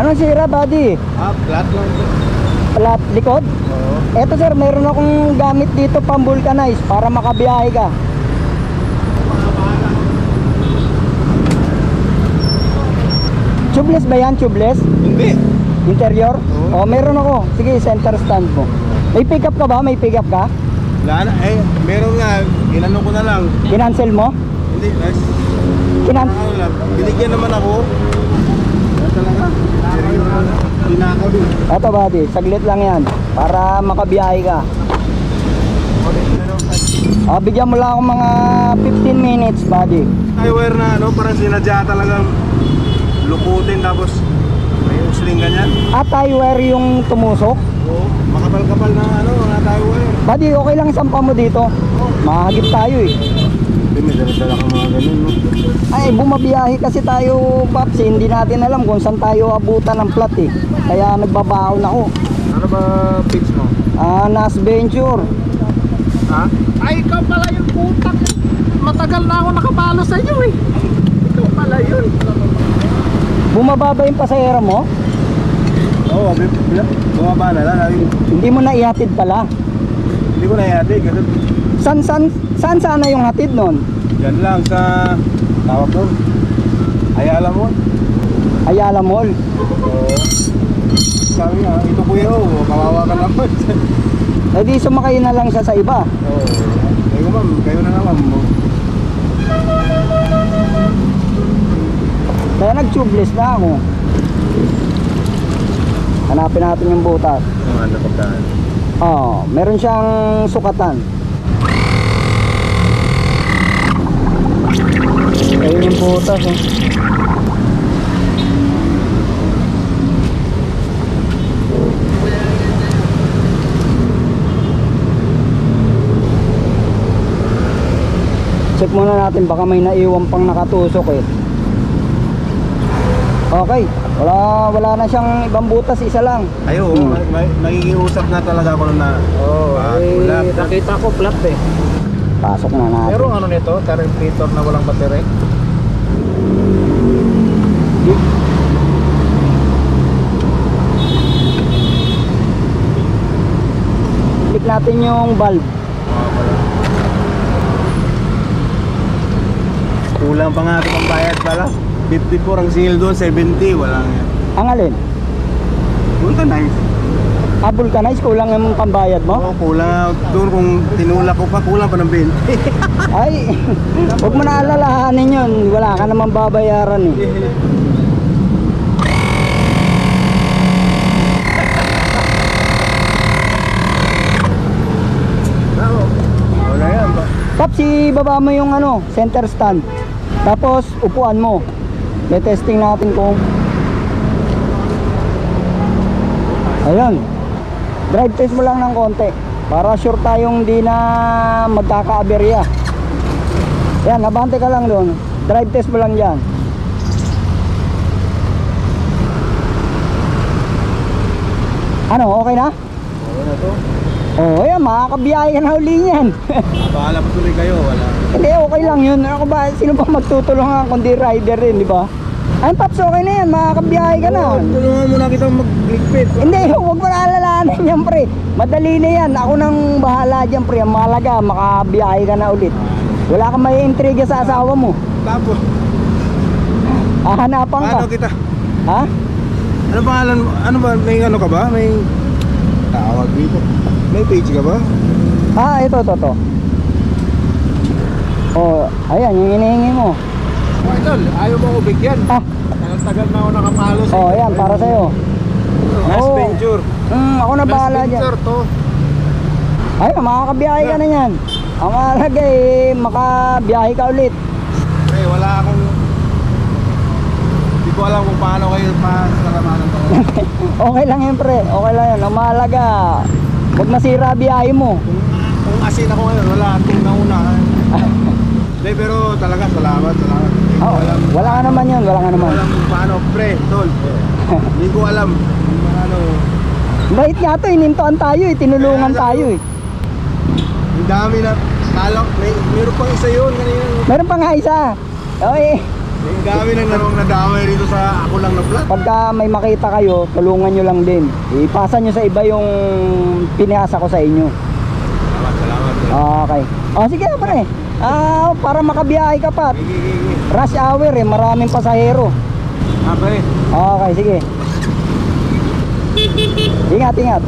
Anong sira, buddy? Ah, flat lang ito. Plat likod? Oo. Eto sir, meron akong gamit dito pang vulcanize para makabiyahe ka. Tubeless ba yan? Tubeless? Hindi. Interior? Oo. Oh, meron ako. Sige, center stand mo. May pick up ka ba? May pick up ka? Wala na. Eh, meron nga. Inano ko na lang. Kinancel mo? Hindi. Nice. Kinan Ano lang. Binigyan naman ako. Talaga. Pinakaw din. Eto buddy, saglit lang yan. Para makabiyahe ka. Ah, bigyan mo lang ako mga 15 minutes buddy. Ay, wire na ano. Parang sinadya talagang luputin tapos may usling ganyan. At tie wire yung tumusok. Oo. Makapal-kapal na ano. Mga tayo wire. Buddy, okay lang sampa mo dito. Mahagip tayo eh. Hindi, may dala-dala kang mga ganun, no? Ay, bumabiyahe kasi tayo, Paps. eh. Hindi natin alam kung saan tayo abutan ng plat eh. Kaya nagbabaon ako. Ano ba fix mo? Ah, Nas Venture. Ha? Ay, ikaw pala yung putak. Matagal na ako nakapalo sa iyo eh. Ikaw pala yun. Bumaba ba yung pasahero mo? Oo, oh, bumaba na lang. Hindi mo na ihatid pala. Hindi ko nayati kasi San, san, saan sana yung hatid nun? yan lang sa tawag doon. Ayala mo. Ayala Mall. Oo. Sabi nga, ito kuya oh, kawawa ka naman. Eh di sumakay na lang siya sa iba. Oo. Ko ma'am, kayo na naman mo. Kaya nag-tubeless na ako. Hanapin natin yung butas. Ano pagkaan. Oh, meron siyang sukatan. Ayun yung butas eh. Check muna natin baka may naiwan pang nakatusok eh. Okay, wala wala na siyang ibang butas, isa lang. Ayo, Hmm. may, nakikiusap na talaga ako na Ah, eh, wala. nakita ko flat eh. Pasok na natin. Pero ano nito, carburetor na walang battery. Click natin yung valve. Kulang pa nga ito pang bayad pala. 54 ang singil doon, 70. Wala nga. Ang alin? Nice. Ah, vulcanize, kulang yung pambayad mo? Oo, kulang. Doon kung tinulak ko pa, kulang pa ng 20. Ay, huwag mo na alalahanin yun. Wala ka naman babayaran eh. Wala yan. ba? Paps, ibaba mo yung ano, center stand. Tapos, upuan mo. May-testing natin kung... Ayun. Drive test mo lang ng konti. Para sure tayong di na magkakaaberya. Yan, abante ka lang doon. Drive test mo lang dyan. Ano, okay na? Oo na to. Oo, oh, yan, makakabiyahe ka na uli niyan. Bahala pa tuloy kayo, wala. Hindi, okay lang yun. Ako ba, sino ba magtutulungan kundi rider rin, di ba? Ay, Paps, okay na yan. Makakabiyahe ka na. Tulungan mo na kita magligpit. Hindi, huwag mo na alalahanin yan, pre. Madali na yan. Ako nang bahala dyan, pre. Ang mahalaga, makabiyahe ka na ulit. Wala kang may intriga sa asawa mo. Tapos, Hahanapan ka. paano kita? Ha? Ano pangalan mo? Ano ba? May ano ka ba? May tawag dito. May page ka ba? Ah, ito, ito, ito. Oh, ayan, yung inihingi mo. Oh, idol, ayaw mo ko bigyan. Ah, Tagal-tagal na ako nakapalo sa oh, ayan, para sa'yo. Last Oo. venture. Hmm, ako na bahala dyan. Spencer to. Ay, makakabiyahe ka na yan. Ang mahalaga eh, makabiyahe ka ulit. Eh, wala akong... Hindi ko alam kung paano kayo pasalamanan ko. Okay lang yun, pre. Okay lang yun. Ang mahalaga, huwag masira biyahe mo. kung, kung asin ako ngayon, wala akong nauna. Hindi, pero talaga, salamat, salamat. Oh, walang, wala ka naman yun, wala ka naman. Walang paano, pre, tol. Hindi ko alam. Bait nga to, inintoan tayo eh, tinulungan tayo eh. Ang dami na, kala, may, meron pang isa yun kanina. Meron pang isa. Okay. Ang dami nang narong nadamay rito sa ako lang na vlog. Pagka may makita kayo, tulungan nyo lang din. Ipasa nyo sa iba yung pinasa ko sa inyo. Salamat, salamat. Okay. O, oh, sige, pre. Ah, para makabiyahe ka pa. Rush hour eh, maraming pasahero. Okay. Okay, sige. Ingat, ingat.